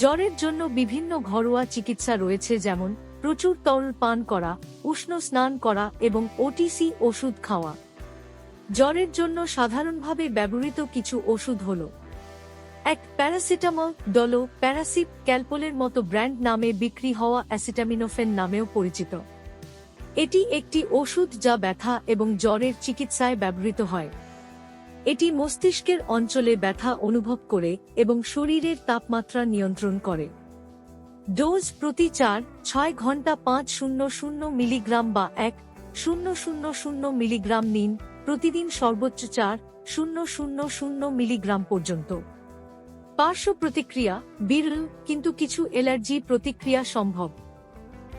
জ্বরের জন্য বিভিন্ন ঘরোয়া চিকিৎসা রয়েছে যেমন প্রচুর তরল পান করা, উষ্ণ স্নান করা এবং ওটিসি ওষুধ খাওয়া। জ্বরের জন্য সাধারণভাবে ব্যবহৃত কিছু ওষুধ হল এক প্যারাসিটামল ডলো প্যারাসিপ ক্যালপোলের মতো ব্র্যান্ড নামে বিক্রি হওয়া অ্যাসিটামিনোফেন নামেও পরিচিত। এটি একটি ওষুধ যা ব্যথা এবং জ্বরের চিকিৎসায় ব্যবহৃত হয়। এটি মস্তিষ্কের অঞ্চলে ব্যথা অনুভব করে এবং শরীরের তাপমাত্রা নিয়ন্ত্রণ করে। ডোজ প্রতি চার, ছয় ঘণ্টা পাঁচ শূন্য শূন্য মিলিগ্রাম বা এক, শূন্য শূন্য শূন্য মিলিগ্রাম নিন, প্রতিদিন সর্বোচ্চ চার, শূন্য শূন্য শূন্য মিলিগ্রাম পর্যন্ত। পার্শ্ব প্রতিক্রিয়া, বিরল, কিন্তু কিছু অ্যালার্জি প্রতিক্রিয়া সম্ভব।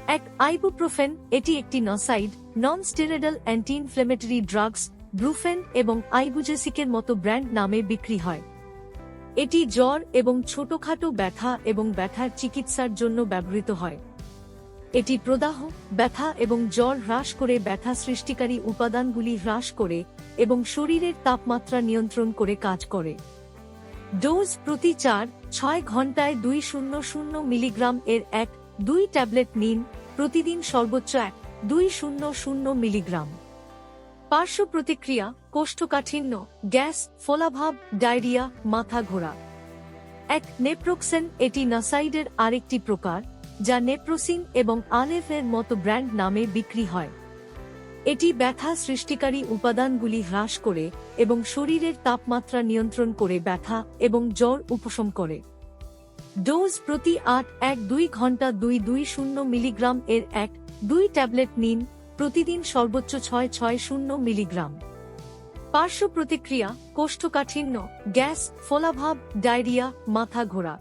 এক আইবুপ্রোফেন, এটি একটি NSAID non steroidal anti inflammatory drugs Brufen এবং আইবুজেসিকের মতো ব্র্যান্ড নামে বিক্রি হয়। এটি জ্বর এবং ছোটখাটো ব্যথা এবং ব্যথার চিকিৎসার জন্য ব্যবহৃত হয়। এটি প্রদাহ, ব্যথা এবং জ্বর হ্রাস করে ব্যথা সৃষ্টিকারী উপাদানগুলি হ্রাস করে এবং শরীরের তাপমাত্রা নিয়ন্ত্রণ করে কাজ করে। ডোজ প্রতি চার, ছয় ঘন্টায় দুই শূন্য শূন্য মিলিগ্রাম এর এক, দুই ট্যাবলেট নিন, প্রতিদিন সর্বোচ্চ এক, দুই শূন্য শূন্য মিলিগ্রাম। পার্শ্ব প্রতিক্রিয়া, কোষ্ঠকাঠিন্য, গ্যাস, ফোলাভাব, ডায়রিয়া, মাথা ঘোরা। এক নেপ্রোক্সেন, এটি নাসাইডের আরেকটি প্রকার, যা নেপ্রোসিন এবং আলেফের মতো ব্র্যান্ড নামে বিক্রি হয়। এটি ব্যথা সৃষ্টিকারী উপাদানগুলি হ্রাস করে এবং শরীরের তাপমাত্রা নিয়ন্ত্রণ করে ব্যথা এবং জ্বর উপশম করে। ডোজ প্রতি আট এক দুই ঘণ্টা দুই দুই শূন্য মিলিগ্রাম এর এক দুই ট্যাবলেট নিন প্রতিদিন সর্বোচ্চ ছয় ছয় শূন্য মিলিগ্রাম। পার্শ্ব প্রতিক্রিয়া কোষ্ঠকাঠিন্য গ্যাস ফলাভাব ডায়রিয়া মাথা ঘোরা।